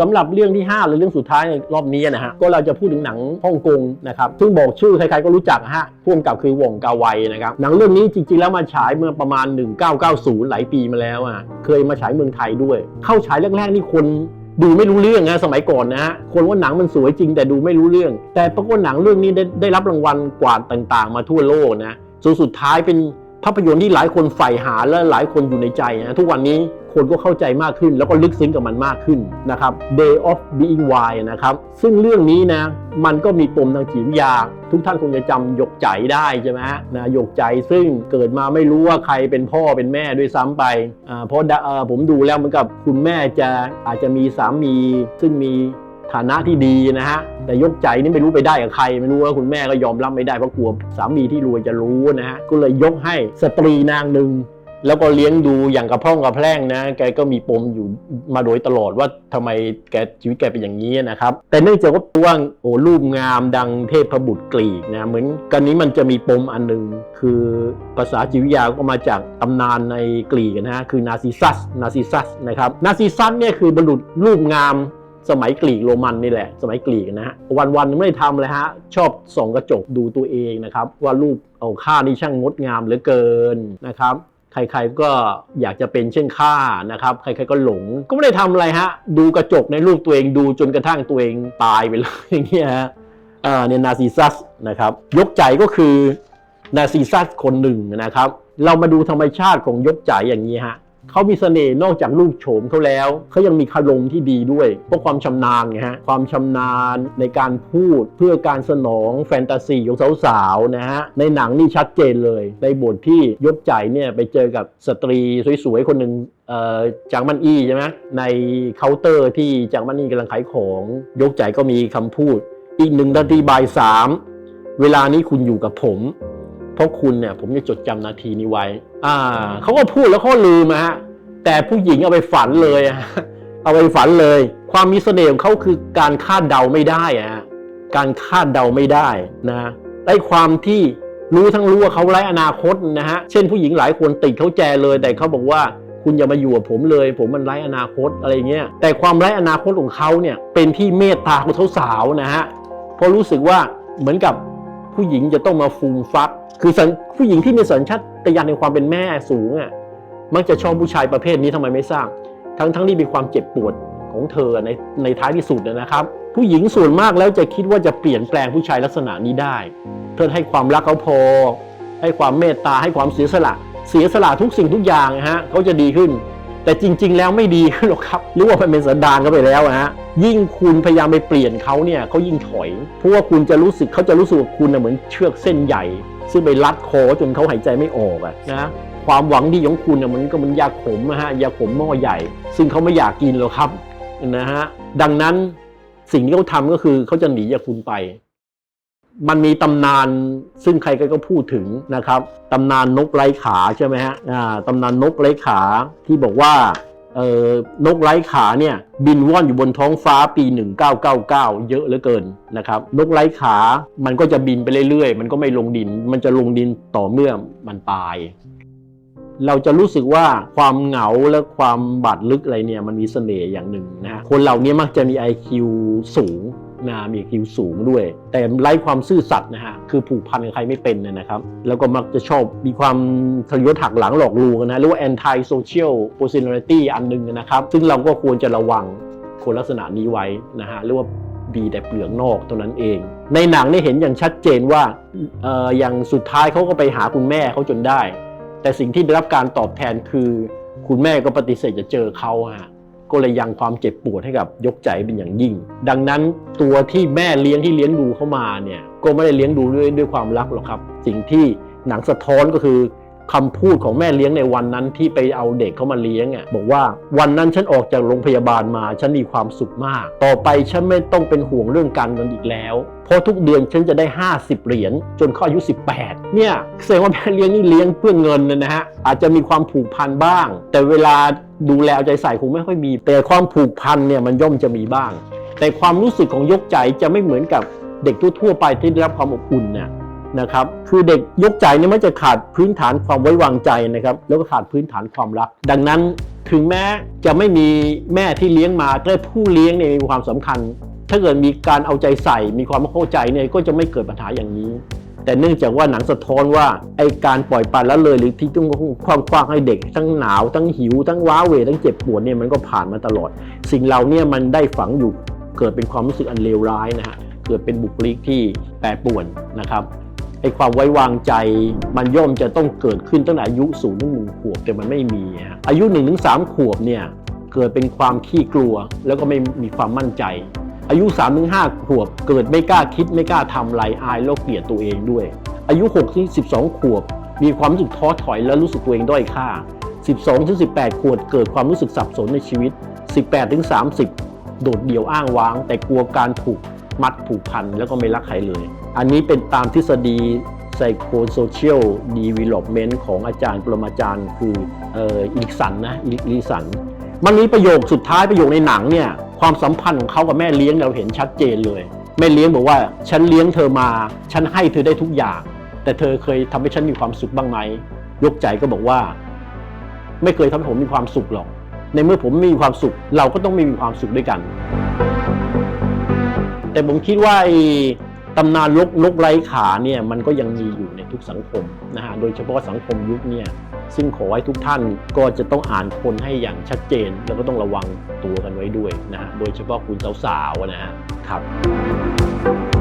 สำหรับเรื่องที่ 5 หรือเรื่องสุดท้ายในรอบนี้นะฮะก็เราจะพูดถึงหนังฮ่องกงนะครับซึ่งบอกชื่อใครๆก็รู้จักฮะพ่วงกับคือหว่องกาไวนะครับหนังเรื่องนี้จริงๆแล้วมาฉายเมื่อประมาณ 1990 หลายปีมาแล้วอะเคยมาฉายเมืองไทยด้วย เข้าฉายแรกๆนี่คนดูไม่รู้เรื่องนะสมัยก่อนนะฮะคนว่าหนังมันสวยจริงแต่ดูไม่รู้เรื่อง แต่ปรากฏหนังเรื่องนี้ได้ได้รับรางวัลกวาดต่างๆ มาทั่วโลกนะจนสุดท้ายเป็น ภาพยนตร์ที่หลายคนใฝ่หาและหลายคนอยู่ในใจนะทุกวันนี้คนก็เข้าใจมากขึ้น แล้วก็ลึกซึ้งกับมันมากขึ้นนะครับ Day of Being Wild นะครับซึ่งเรื่องนี้นะมันก็มีปมทางจิตวิทยา ทุกท่านคงจะจำหยกใจได้ใช่ไหมนะหยกใจซึ่งเกิดมาไม่รู้ว่าใครเป็นพ่อเป็นแม่ด้วยซ้ำไปเพราะผมดูแล้วเหมือนกับคุณแม่จะอาจจะมีสามีซึ่งมี ฐานะที่ดีนะฮะแต่ยกใจนี่ไม่รู้ไปได้กับใคร ไม่รู้ว่าคุณแม่ก็ยอมรับไม่ได้เพราะกลัวสามีที่รวยจะรู้นะฮะก็เลยยกให้สตรีนางหนึ่งแล้วก็เลี้ยงดูอย่างกระพร่องกระแพร่งนะ แกก็มีปมอยู่มาโดยตลอดว่าทำไมแกชีวิตแกเป็นอย่างนี้นะครับ แต่เนื่องจากว่าว่าโอ้รูปงามดังเทพบุตรกรีกนะเหมือนกันนี้มันจะมีปมอันหนึ่งคือภาษาจิวิยาก็มาจากตำนานในกรีกนะฮะคือนาซิซัสนาซิซัสนะครับนาซิซัสเนี่ยคือบรรลุรูปงาม สมัยกรีกโรมันนี่แหละ สมัยกรีกนะฮะวันๆไม่ได้ทำเลยฮะ ชอบส่องกระจกดูตัวเองนะครับ ว่ารูปเอาข้านี่ช่างงดงามเหลือเกินนะครับใครๆก็อยากจะเป็นเช่นข้านะครับ ใครๆก็หลง ก็ไม่ได้ทำอะไรฮะ ดูกระจกในรูปตัวเองดูจนกระทั่งตัวเองตายไปเลยอย่างเงี้ยฮะอ่าเนี่ยนาซิซัสนะครับ ยกใจก็คือนาซิซัสคนหนึ่งนะครับ เรามาดูธรรมชาติของยกใจอย่างนี้ฮะ เขามีเสน่ห์นอกจากรูปโฉมเขาแล้วเขายังมีคารมที่ดีด้วยเพราะความชำนาญไงฮะความชำนาญในการพูดเพื่อการสนองแฟนตาซีของสาวๆนะฮะในหนังนี่ชัดเจนเลย ในบทที่ยกใจเนี่ยไปเจอกับสตรีสวยๆคนหนึ่งจางมันอี้ใช่ไหมในเคาน์เตอร์ที่จางมันอี้กำลังขายของยกใจก็มีคำพูด อีกหนึ่งนาทีบ่ายสามเวลานี้คุณอยู่กับผม เพราะคุณเนี่ยผมจะจดจำนาทีนี้ไว้ อ่าเขาก็พูดแล้วเขาลืมอะฮะแต่ผู้หญิงเอาไปฝันเลยฮะเอาไปฝันเลย ความมีเสน่ห์ของเขาคือการคาดเดาไม่ได้อะฮะการคาดเดาไม่ได้นะได้ความที่รู้ทั้งรู้ว่าเขาไร้อนาคตนะฮะเช่นผู้หญิงหลายคนติดเขาแจเลย แต่เขาบอกว่าคุณอย่ามาอยู่กับผมเลย ผมมันไร้อนาคตอะไรเงี้ยแต่ความไร้อนาคตของเขาเนี่ยเป็นที่เมตตาของสาวๆนะฮะเพราะรู้สึกว่าเหมือนกับผู้หญิงจะต้องมาฟูมฟัก คือผู้หญิงที่มีสัญชาตญาณในความเป็นแม่สูงอะมักจะชอบผู้ชายประเภทนี้ทำไมไม่ทราบทั้งทั้งที่มีความเจ็บปวดของเธอในในท้ายที่สุดนะครับ ผู้หญิงส่วนมากแล้วจะคิดว่าจะเปลี่ยนแปลงผู้ชายลักษณะนี้ได้ เธอให้ความรักเขาพอ ให้ความเมตตาให้ความเสียสละ เสียสละทุกสิ่งทุกอย่างนะฮะเขาจะดีขึ้น แต่จริง ๆ แล้วไม่ดีหรอกครับหรือว่ามันเป็นสันดานเขาไปแล้วอะฮะยิ่งคุณพยายามไปเปลี่ยนเขาเนี่ยเขายิ่งถอย เพราะว่าคุณจะรู้สึกเขาจะรู้สึกว่าคุณน่ะเหมือนเชือกเส้นใหญ่ ซึ่งไปรัดคอจนเขาหายใจไม่ออกอะนะความหวังดีของคุณน่ะมันก็เหมันยาขมนะฮะยาขมหม้อใหญ่ ซึ่งเขาไม่อยากกินหรอกครับนะฮะดังนั้นสิ่งที่เขาทำก็คือเขาจะหนีจากคุณไป มันมีตำนานซึ่งใครก็พูดถึงนะครับตำนานนกไร้ขาใช่ไหมฮะตำนานนกไร้ขาที่บอกว่าเออนกไร้ขาเนี่ยบินว่อนอยู่บนท้องฟ้าปี 1999 เยอะเหลือเกินนะครับนกไร้ขามันก็จะบินไปเรื่อยๆ มันก็ไม่ลงดิน มันจะลงดินต่อเมื่อมันตาย เราจะรู้สึกว่าความเหงาและความบาดลึกอะไรเนี่ยมันมีเสน่ห์อย่างหนึ่งนะฮะคนเหล่านี้มักจะมี IQ สูง นะมี IQ สูงด้วย แต่ไร้ความซื่อสัตย์นะฮะคือผูกพันกับใครไม่เป็นนะนะครับ แล้วก็มักจะชอบมีความทรยศหักหลังหลอกลวงนะหรือว่า anti social personality อันหนึงนะครับ ซึ่งเราก็ควรจะระวังคนลักษณะนี้ไว้นะฮะหรือว่าดีแต่เปลือกนอกเท่านั้นเอง ในหนังได้เห็นอย่างชัดเจนว่าอออย่างสุดท้ายเขาก็ไปหาคุณแม่เขาจนได้ แต่สิ่งที่ได้รับการตอบแทนคือ คุณแม่ก็ปฏิเสธจะเจอเขาฮะ ก็เลยยังความเจ็บปวดให้กับยกใจเป็นอย่างยิ่ง ดังนั้นตัวที่แม่เลี้ยงที่เลี้ยงดูเข้ามาเนี่ยก็ไม่ได้เลี้ยงดูด้วยด้วยความรักหรอกครับ สิ่งที่หนังสะท้อนก็คือ คำพูดของแม่เลี้ยงในวันนั้นที่ไปเอาเด็กเขามาเลี้ยงอะบอกว่าวันนั้นฉันออกจากโรงพยาบาลมาฉันมีความสุขมาก ต่อไปฉันไม่ต้องเป็นห่วงเรื่องการเงินอีกแล้ว เพราะทุกเดือนฉันจะได้ 50 เหรียญจนขาอายุ 18 เนี่ยแสดงว่าแม่เลี้ยงนี่เลี้ยงเพื่อเงินนะฮะอาจจะมีความผูกพันบ้าง แต่เวลาดูแลเอาใจใส่คงไม่ค่อยมี แต่ความผูกพันเนี่ยมันย่อมจะมีบ้าง แต่ความรู้สึกของยกใจจะไม่เหมือนกับเด็กทั่วๆไปที่ได้รับความอบอุ่นเนี่ย นะครับคือเด็กยกใจเนี่ยมันจะขาดพื้นฐานความไว้วางใจนะครับแล้วก็ขาดพื้นฐานความรัก ดังนั้นถึงแม้จะไม่มีแม่ที่เลี้ยงมาแต่ผู้เลี้ยงเนี่ยมีความสำคัญ ถ้าเกิดมีการเอาใจใส่ มีความเข้าใจเนี่ยก็จะไม่เกิดปัญหาอย่างนี้ แต่เนื่องจากว่าหนังสะท้อนว่าไอการปล่อยปละละเลยหรือที่ต้องคว้างคว้างให้เด็ก ทั้งหนาวทั้งหิว ทั้งว้าเวทั้งเจ็บปวดเนี่ยมันก็ผ่านมาตลอด สิ่งเหล่าเนี้มันได้ฝังอยู่เกิดเป็นความรู้สึกอันเลวร้ายนะฮะเกิดเป็นบุคลิกที่แปรปวนนะครับ ไอความไว้วางใจมันย่อมจะต้องเกิดขึ้นตั้งแต่อายุศูนย์ถึงหนึ่งขวบแต่มันไม่มี อายุ1นถึงสขวบเนี่ยเกิดเป็นความขี้กลัว แล้วก็ไม่มีความมั่นใจ อายุ3-5ถึงหขวบ เกิดไม่กล้าคิดไม่กล้าทำอะไรอายแล้วเกลียดตัวเองด้วย อายุ6ถึง12ขวบ มีความรู้สึกท้อถอยและรู้สึกตัวเองด้อยค่า 12ถึง18 ขวบเกิดความรู้สึกสับสนในชีวิต 18ถึง30 โดดเดี่ยวอ้างว้าง แต่กลัวการถูกมัดผูกพันแล้วก็ไม่รักใครเลย อันนี้เป็นตามทฤษฎี psychosocial development ของอาจารย์ปรมาจารย์คืออิลิสันนะอิลิสัน มันมีประโยคสุดท้ายประโยคในหนังเนี่ยความสัมพันธ์ของเขากับแม่เลี้ยงเราเห็นชัดเจนเลย แม่เลี้ยงบอกว่าฉันเลี้ยงเธอมา ฉันให้เธอได้ทุกอย่าง แต่เธอเคยทำให้ฉันมีความสุขบ้างไหมยกใจก็บอกว่า ไม่เคยทำให้ผมมีความสุขหรอก ในเมื่อผมไม่มีความสุข เราก็ต้องไม่มีความสุขด้วยกัน แต่ผมคิดว่า ตำนานลกนกไร้ขาเนี่ยมันก็ยังมีอยู่ในทุกสังคมนะฮะโดยเฉพาะสังคมยุคเนี่ยซึ่งขอให้ทุกท่านก็จะต้องอ่านคนให้อย่างชัดเจน แล้วก็ต้องระวังตัวกันไว้ด้วยนะฮะโดยเฉพาะคุณสาวๆนะฮะครับ